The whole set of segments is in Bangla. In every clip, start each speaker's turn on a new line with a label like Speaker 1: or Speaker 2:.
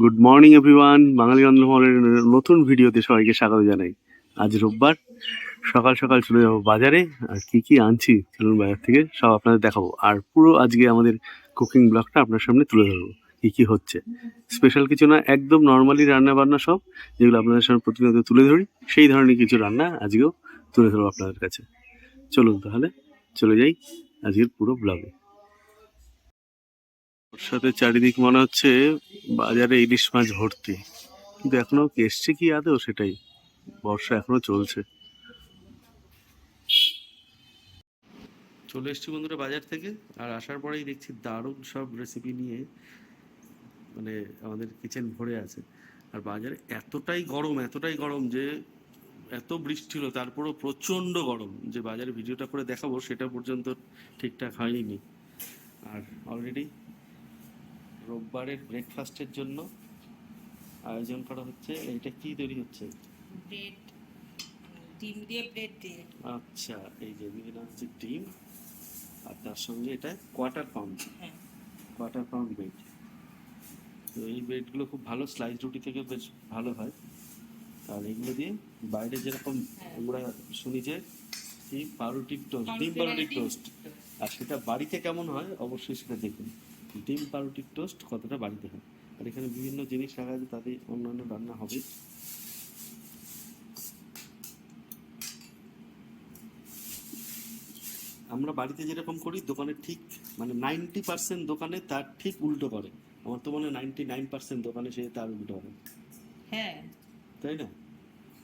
Speaker 1: গুড মর্নিং এভরিওয়ান বাঙালি রন্ধনমহলের নতুন ভিডিওতে সবাইকে স্বাগত জানাই। আজ রোববার। সকাল সকাল চলে যাব বাজারে। আর কি কি আনছি, চলুন বাজার থেকে সব আপনাদের দেখাবো। আর পুরো আজকে আমাদের কুকিং ব্লগটা আপনার সামনে তুলে ধরবো, কী কী হচ্ছে। স্পেশাল কিছু না, একদম নর্মালি রান্না বান্না সব, যেগুলো আপনাদের সামনে প্রতিনিয়ত তুলে ধরি, সেই ধরনের কিছু রান্না আজকেও তুলে ধরবো আপনাদের কাছে। চলুন তাহলে, চলে যাই আজকের পুরো ব্লগে ওর সাথে চারিদিক মনে হচ্ছে বাজারে ইলিশ মাছ ভর্তি। কিন্তু এখনও এসছে কি আদেও সেটাই? বর্ষা এখনও চলছে। চলে এসছি বন্ধুরা বাজার থেকে। আর আসার পরেই দেখছি দারুণ সব রেসিপি নিয়ে মানে আমাদের কিচেন ভরে আছে। আর বাজারে এতটাই গরম এতটাই গরম যে এত বৃষ্টি হলো, তারপরেও প্রচণ্ড গরম। যে বাজারে ভিডিওটা করে দেখাবো, সেটা পর্যন্ত ঠিকঠাক হয়নি। আর অলরেডি রোববারের ব্রেকফাস্টের জন্য আয়োজন করা হচ্ছে। এইটা কি তৈরি হচ্ছে?
Speaker 2: ব্রেড ডিম দিয়ে ব্রেড দিয়ে।
Speaker 1: আচ্ছা এই যে বিভিন্ন হচ্ছে ডিম আর তার সঙ্গে এটা quarter
Speaker 2: pound
Speaker 1: quarter pound bread তো এই ব্রেডগুলো খুব ভালো স্লাইস রুটি থেকে বেশ ভালো হয়। আর এগুলো দিয়ে বাইরে যেরকম
Speaker 2: হ্যাঁ।
Speaker 1: আমরা শুনি যে কি পাউরুটির টোস্ট ডিম
Speaker 2: পাউরুটি
Speaker 1: পাউরুটির টোস্ট আর সেটা বাড়িতে কেমন হয় অবশ্যই সেটা দেখুন। ডিম পাউরুটির টোস্ট কতটা বাড়িতে হয়? আর এখানে বিভিন্ন জিনিস রাখা আছে তাতে অন্যান্য রান্না হবে। আমরা বাড়িতে যেরকম করি দোকানে ঠিক মানে নাইনটি পার্সেন্ট দোকানে তার ঠিক উল্টো করে। আমার তো মনে হয় নাইনটি নাইন পার্সেন্ট দোকানে সে তার উল্টো হবে
Speaker 2: হ্যাঁ।
Speaker 1: তাই না?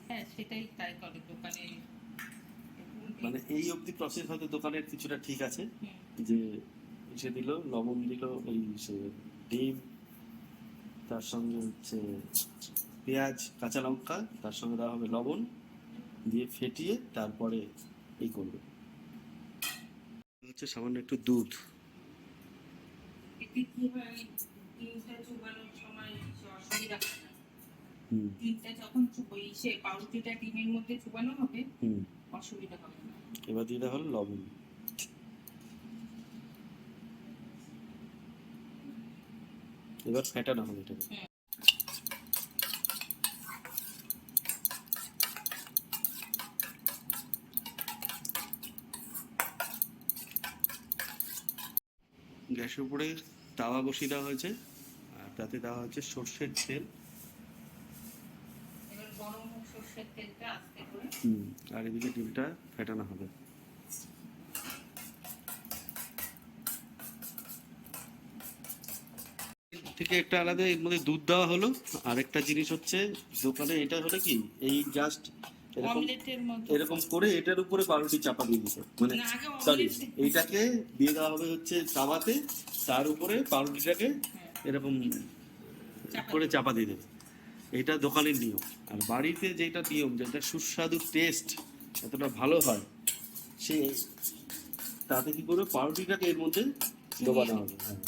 Speaker 2: হ্যাঁ সেটাই তাই করে দোকানে।
Speaker 1: মানে এই অবধি প্রসেস হয়তো দোকানের কিছুটা ঠিক আছে যে এসে দিল লবণ দিল এই সে ডিম তার সঙ্গে হচ্ছে পেঁয়াজ কাঁচা লঙ্কা তার সঙ্গে দেওয়া হবে লবণ দিয়ে ফেটিয়ে তারপরে এই করবে। হচ্ছে সামান্য একটু দুধ।
Speaker 2: ডিমটা যখন সে পাউরুটিটা ডিমের মধ্যে চুবানো হবে
Speaker 1: হুম।
Speaker 2: অসুবিধা হবে
Speaker 1: এবার দিয়ে দেওয়া হলো লবণ। এবার ফেটানো হবে। এটাকে গ্যাসের উপরে তাওয়া বসিয়ে দেওয়া হয়েছে আর তাতে দেওয়া হয়েছে সর্ষের তেল।
Speaker 2: এবার গরম হোক সর্ষের তেলটা আস্তে করে।
Speaker 1: হুম আর এদিকে ডিমটা ফেটানো হবে। থেকে একটা আলাদা এর মধ্যে দুধ দেওয়া হলো। আর একটা জিনিস হচ্ছে দোকানে এটা হলো কি এই জাস্ট এরকম করে এটার উপরে পাউরুটি চাপা দিয়ে দিতে। মানে সরি এইটাকে দিয়ে দেওয়া হবে হচ্ছে তাওয়াতে তার উপরে পাউরুটিটাকে
Speaker 2: হ্যাঁ,
Speaker 1: এরকম করে চাপা দিয়ে দেবে। এটা দোকানের নিয়ম। আর বাড়িতে যেটা নিয়ম যেটা সুস্বাদু টেস্ট এতটা ভালো হয় সে তাতে কি করবে? পাউরুটিটাকে এর মধ্যে ডোবানো হবে। হ্যাঁ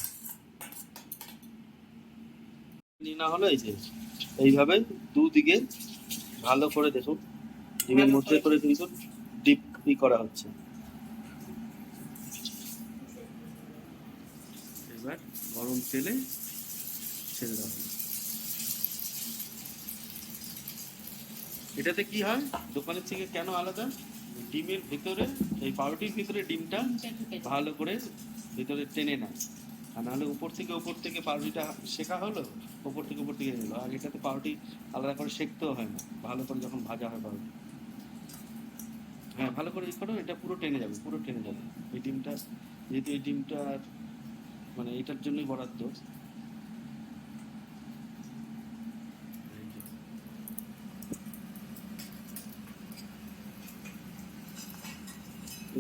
Speaker 1: নিয়ে না হলো এই যে এইভাবে দুদিকে ভালো করে দেখুন ডিমের মধ্যে
Speaker 2: করে।
Speaker 1: কিন্তু ডিপ ই করা হচ্ছে এবার গরম তেলে ছেড়ে দেওয়া হলো এটাতে কি হয় দোকানের থেকে কেন আলাদা ডিমের ভিতরে এই পাউরুটির ভিতরে ডিমটা। ভালো করে ভিতরে টেনে নেয় আর নাহলে উপর থেকে উপর থেকে পাউরুটিটা শেখা হলো? উপর থেকে উপর থেকে এলো আর এটাতে পাউরুটি আলাদা করে শেখতেও হয় না। ভালো করে যখন ভাজা হয় পাউরুটি। হ্যাঁ ভালো করে করো, এটা পুরো টেনে যাবে, পুরো টেনে যাবে। এই ডিমটা, যেহেতু এই ডিমটা মানে এটার জন্যই বরাদ্দ এই যে।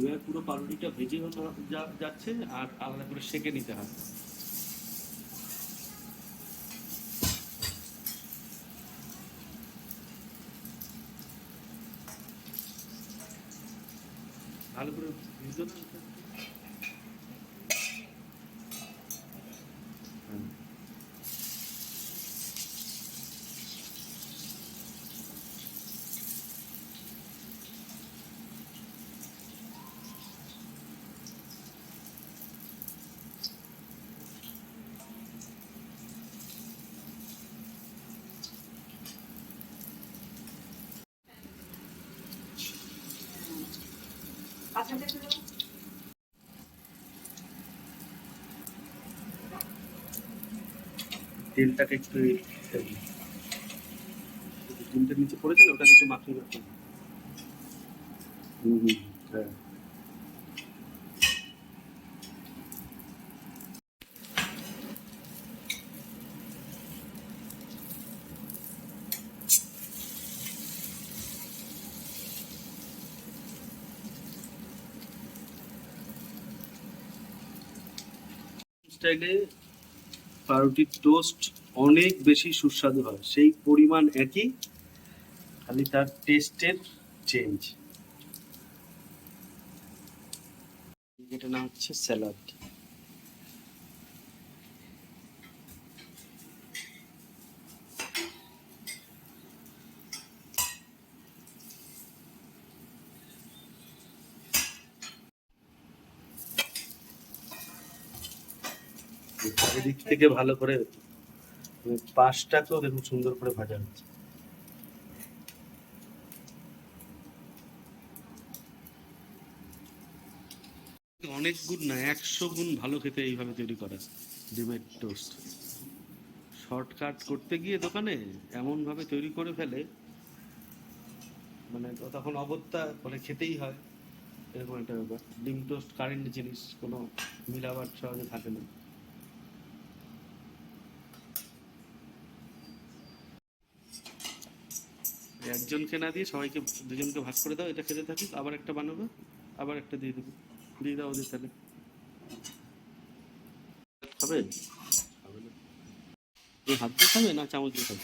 Speaker 1: এবার পুরো পাউরুটিটা ভেজে যাচ্ছে আর আলাদা করে সেকে নিতে হবে। ভালো করে ভিজো তেলটাকে একটু ডিমটা নিচে পড়েছে না ওটা কিছু মাখিয়ে রাখুন হুম হুম হ্যাঁ। স্টাইলে পাউরুটির টোস্ট অনেক বেশি সুস্বাদু হয়। সেই পরিমাণ একই, খালি তার টেস্টের চেঞ্জ। এটা নাম হচ্ছে স্যালাড। চারিদিক থেকে ভালো করে পাশটাকেও দেখুন সুন্দর করে ভাজা হচ্ছে। অনেক গুণ না, একশো গুণ ভালো খেতে এইভাবে তৈরি করা ডিমের টোস্ট। শর্টকাট করতে গিয়ে দোকানে এমন ভাবে তৈরি করে ফেলে মানে তখন অবস্থা মানে খেতেই হয়। এরকম একটা ব্যাপার। ডিম টোস্ট, কারেন্ট জিনিস, কোনো মিলাবার সহজে থাকে না। একজনকে না দিয়ে সবাইকে দুজনকে ভাগ করে দাও এটা খেতে থাকুক আবার একটা বানাবো আবার একটা দিয়ে দেবো। দিয়ে দাও ওদের তাহলে। খাবে? খাবে না হাত দিয়ে খাবে না চামচ দিয়ে খাবে?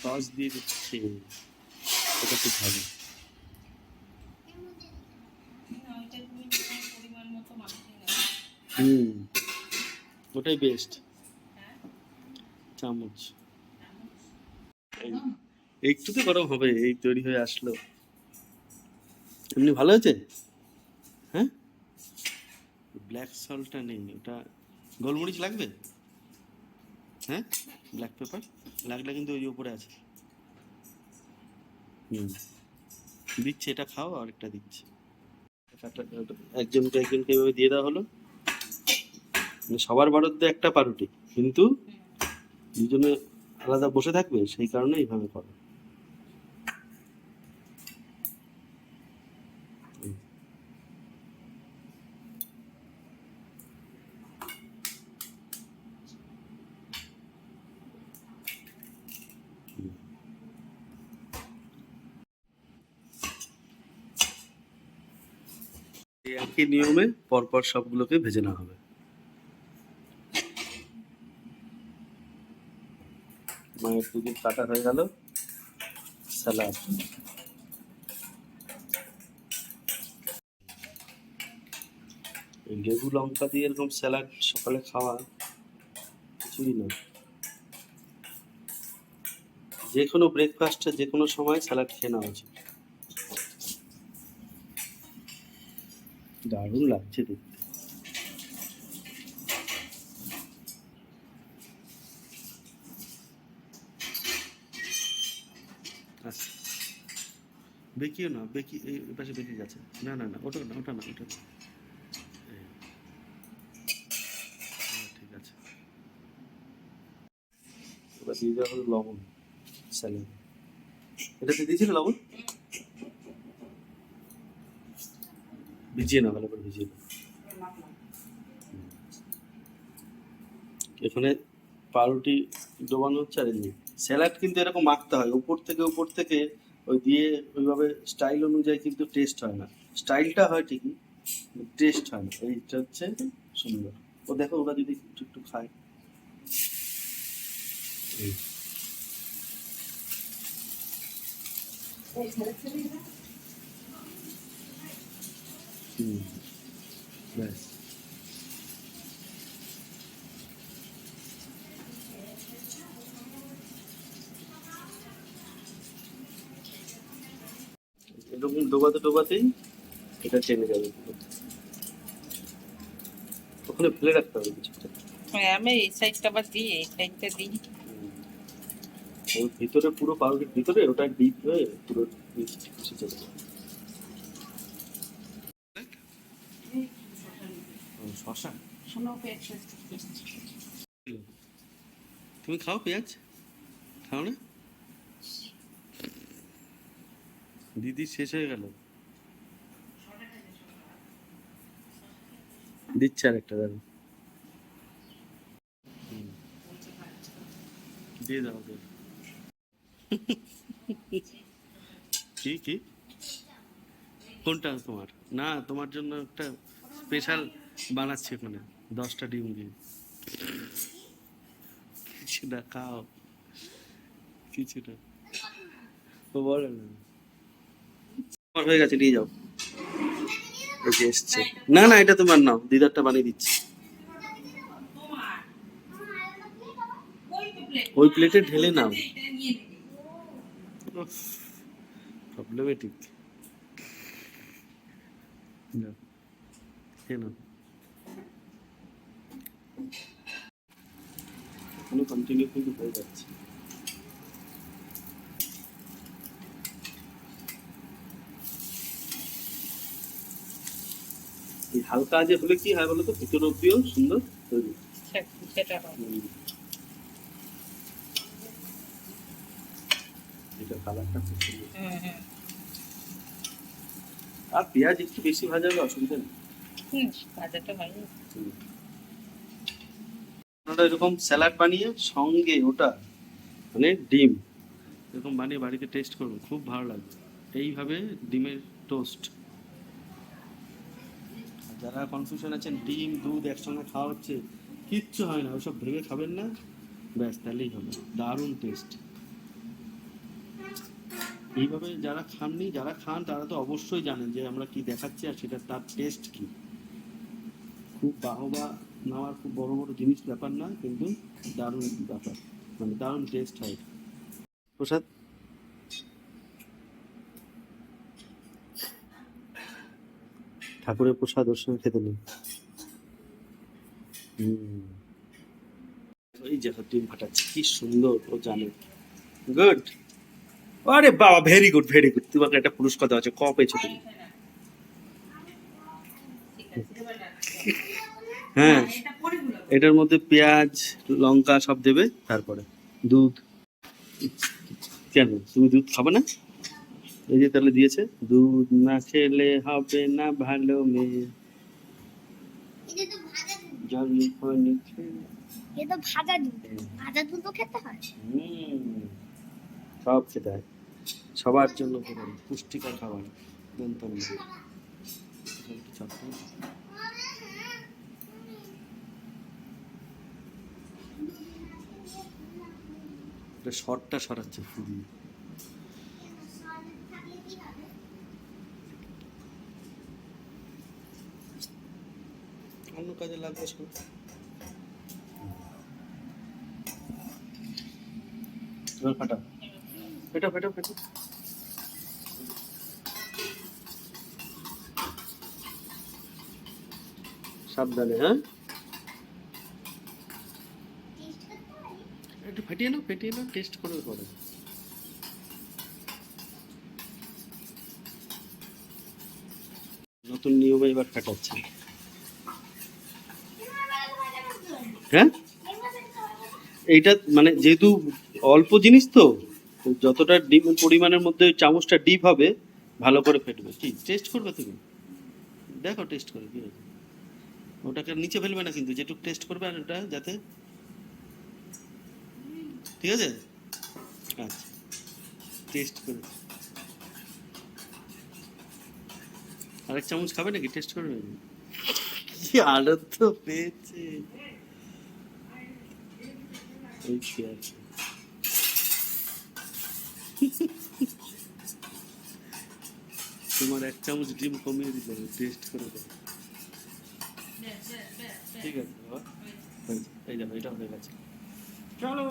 Speaker 1: সস দিয়ে দিচ্ছি। এটা খুব? ভালো। হুম ওটাই বেস্ট
Speaker 2: হ্যাঁ?
Speaker 1: চামচ। একটু তো গরম হবে, এই তৈরি হয়ে আসলো। এমনি ভালো হয়েছে? হ্যাঁ? ব্ল্যাক সল্টটা নেই, ওটা গোলমরিচ লাগবে? হ্যাঁ? ব্ল্যাক পেপার লাগলে কিন্তু ওই উপরে আছে। হুম। দিচ্ছে, এটা খাও আর একটা দিচ্ছে। একজনকে একজনকে এভাবে দিয়ে দেওয়া হলো। মানে সবার বরাদ্দে একটা পারুটি, কিন্তু দুজনে আলাদা বসে থাকবে, সেই কারণে এইভাবে করো হুম। হুম। এই একই নিয়মে পরপর সবগুলোকে ভেজে নেওয়া হবে। মায়ের দুদিন কাটা হয়ে গেল। স্যালাড। লেবু, লঙ্কা দিয়ে এরকম স্যালাড সকালে খাওয়া কিছুই না। যে কোনো ব্রেকফাস্টে যে কোনো সময় স্যালাড খেয়ে নেওয়া উচিত। দারুণ লাগছে দেখতে। আচ্ছা। বেকিও না বেকি এই পাশে বেঁকে গেছে না না না ওটা না ওটা না ওটা। হ্যাঁ, ঠিক আছে। এবার দিয়ে দেওয়া হলো লবণ স্যালাড। এটাতে দিয়েছিল লবণ? ভিজিয়ে না ভালো করে ভিজিয়ে না এখানে পাউরুটি ডোবানো হচ্ছে আর এমনি স্যালাড কিন্তু এরকম মাখতে হয়। উপর থেকে উপর থেকে ওই দিয়ে ওইভাবে স্টাইল অনুযায়ী কিন্তু টেস্ট হয় না। স্টাইলটা হয় ঠিকই টেস্ট হয় না। এইটা হচ্ছে সুন্দর। ও দেখো ওরা যদি একটু একটু খায়। এই। হুম ব্যাস এরকম ডোবাতে ডোবাতেই এটা চেনে যাবে। ওখানে ফেলে রাখতে হবে কিছুটা।
Speaker 2: হ্যাঁ, আমি এই সাইডটা আবার দিই এই সাইডটা দিই।
Speaker 1: ওর ভিতরে পুরো পাউরুটির ভিতরে ওটা ডিপ হয়ে পুরো মিশে যাবে শশা?
Speaker 2: শোনো পেঁয়াজ
Speaker 1: তুমি খাও পেঁয়াজ? খাও না? দিদি শেষ হয়ে গেল। দিচ্ছে আর একটা দাঁড়ান। দিয়ে দাও। কি কি? কোনটা তোমার? না তোমার জন্য একটা স্পেশাল বানাচ্ছি ওখানে দশটা ডিম দিয়ে। কিছু না খাও। কিছু না ও বলে না। হয়ে গেছে, নিয়ে যাও। না না, এটা তোমার নাও। দিদারটা বানিয়ে দিচ্ছি।
Speaker 2: ওই প্লেট
Speaker 1: ঢেলে নাও। প্রবলেমেটিক কেন কন্টিনিউ কিন্তু হয়ে যাচ্ছে হালকা যে হলে কি হয় বলো তো ভিতর অব্দিও সুন্দর তৈরি
Speaker 2: সেটা
Speaker 1: এটা কালারটা খুব সুন্দর।
Speaker 2: হুম হুম।
Speaker 1: আর পেঁয়াজ একটু বেশি ভাজা হলে অসুবিধা নেই।
Speaker 2: ভাজাটা হয়
Speaker 1: আপনারা এরকম স্যালাড বানিয়ে সঙ্গে ওটা মানে ডিম, এরকম বানিয়ে বাড়িতে টেস্ট করুন খুব ভালো লাগবে। এইভাবে ডিমের টোস্ট যারা কনফিউশন আছেন, ডিম, দুধ একসঙ্গে খাওয়া হচ্ছে, কিচ্ছু হয় না, ওসব ভেবে খাবেন না। ব্যাস, তাহলেই হবে। দারুণ টেস্ট এইভাবে যারা খাননি, যারা খান, তারা তো অবশ্যই জানেন যে আমরা কি দেখাচ্ছি আর সেটা তার টেস্ট কি। খুব বাহবা নেওয়ার খুব বড় বড় জিনিস ব্যাপার না, কিন্তু দারুণ ব্যাপার। মানে দারুণ টেস্ট হয়। প্রসাদ? ঠাকুরের প্রসাদ ওর সঙ্গে খেতে নেই। এই দেখো, ডিম ফাটাচ্ছে, কি সুন্দর, ও জানে। গুড আরে বাবা ভেরি গুড ভেরি গুড তোমাকে একটা পুরস্কার দেওয়া আছে ক পেয়েছ তুমি হ্যাঁ।
Speaker 2: গুলো
Speaker 1: এটার মধ্যে পেঁয়াজ লঙ্কা সব দেবে তারপরে দুধ। কেন? তুমি দুধ খাবে না? এই যে তাহলে দিয়েছে দুধ না খেলে হবে না ভালো মেয়ে।
Speaker 3: হয়।
Speaker 1: সব খেতে হয়। সবার জন্য পুষ্টিকর খাবার। দন্তন শর্টটা সরাচ্ছে। অন্য কাজে লাগবে সব। এবার ফাটা ফেটো ফেটো ফেটো সাবধানে হ্যাঁ
Speaker 3: টেস্ট করতে হয়
Speaker 1: একটু ফেটিয়ে নাও ফেটিয়ে নাও টেস্ট করে করে নতুন নিয়মে এবার ফাটাচ্ছে। হ্যাঁ? এইটা মানে যেহেতু অল্প জিনিস তো যতটা ডিম পরিমাণের মধ্যে ওই চামচটা ডিপ হবে ভালো করে ফেটবে। কি? টেস্ট করবে তুমি? দেখো টেস্ট করে কি ওটাকে নিচে ফেলবে না কিন্তু যেটুকু টেস্ট করবে আর ওটা যাতে ঠিক আছে? আচ্ছা। টেস্ট করে আরেক চামচ খাবে নাকি? টেস্ট করবে কি আনন্দ পেয়েছে। এই কি তোমার এক চামচ ডিম কমিয়ে দিতে হবে টেস্ট করে দেবে ঠিক আছে, বাবা। এই দেখো, এটা হয়ে গেছে। চলো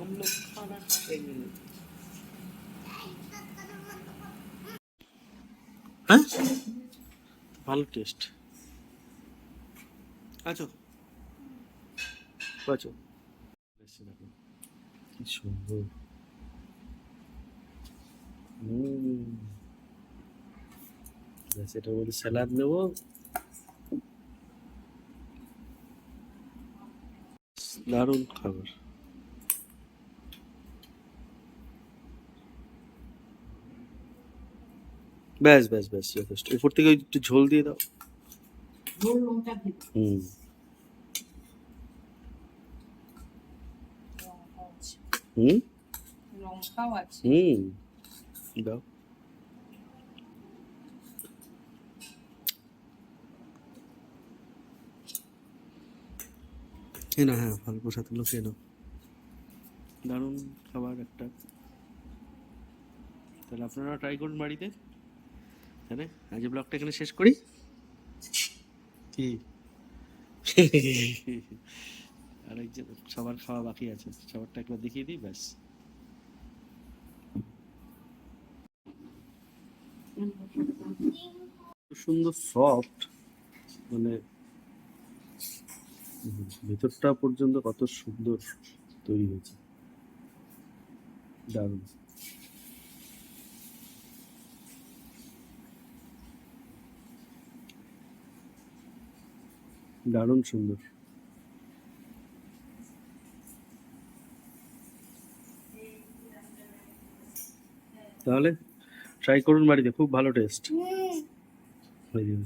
Speaker 1: हम लोग खाना खाते हैं হ্যাঁ ভালো টেস্ট আছো আছো এসছে দেখো কি সুন্দর হুম ব্যাস এটার মধ্যে স্যালাড নেবো দারুণ খাবার। ব্যাস ব্যাস ব্যাস যথেষ্ট। উপর থেকে ওই একটু ঝোল দিয়ে দাও। হুম। হুম? হুম। দাও। খেয়ে না হ্যাঁ অল্প সাথে লো খেয়ে নাও। দারুণ খাবার একটা। তাহলে আপনারা ট্রাই করুন বাড়িতে। তাহলে আজ ব্লগটা এখানে শেষ করি। কি? আরেকজন সবার খাওয়া বাকি আছে সবারটা একবার দেখিয়ে দিই ব্যাস। খুব সুন্দর সফট মানে ভেতরটা পর্যন্ত কত সুন্দর তৈরি হয়েছে। দারুণ। দারুণ সুন্দর। তাহলে ট্রাই করুন বাড়িতে খুব ভালো টেস্ট হয়ে যাবে।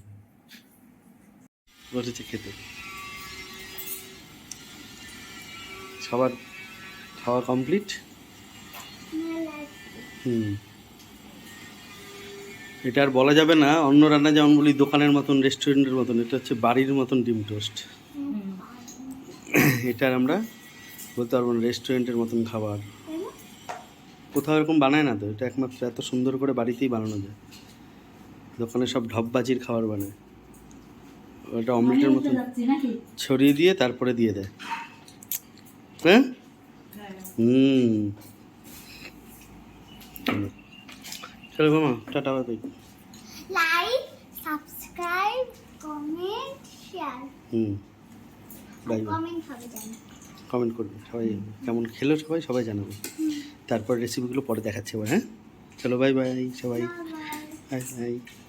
Speaker 1: বসেছে খেতে। সবার খাওয়া কমপ্লিট হুম। এটা আর বলা যাবে না অন্য রান্না যেমন বলি দোকানের মতন রেস্টুরেন্টের মতন এটা হচ্ছে বাড়ির মতন ডিম টোস্ট। এটা আমরা বলতে পারব না রেস্টুরেন্টের মতন খাবার। কোথাও এরকম বানায় না তো এটা একমাত্র এত সুন্দর করে বাড়িতেই বানানো যায়। দোকানে সব ঢপবাজির খাবার বানায়। ওটা অমলেটের মতন। ছড়িয়ে দিয়ে তারপরে দিয়ে দেয়। হ্যাঁ। হুম। চলো। মামা tata bye
Speaker 3: like subscribe comment share.
Speaker 1: হুম। বাই
Speaker 3: কমেন্ট হবে
Speaker 1: কমেন্ট করবে সবাই কেমন খেলো সবাই সবাই জানাবে। তারপর রেসিপিগুলো পরে দেখাচ্ছে এবার হ্যাঁ? চলো বাই বাই সবাই।
Speaker 3: Bye
Speaker 1: bye. Bye
Speaker 3: bye.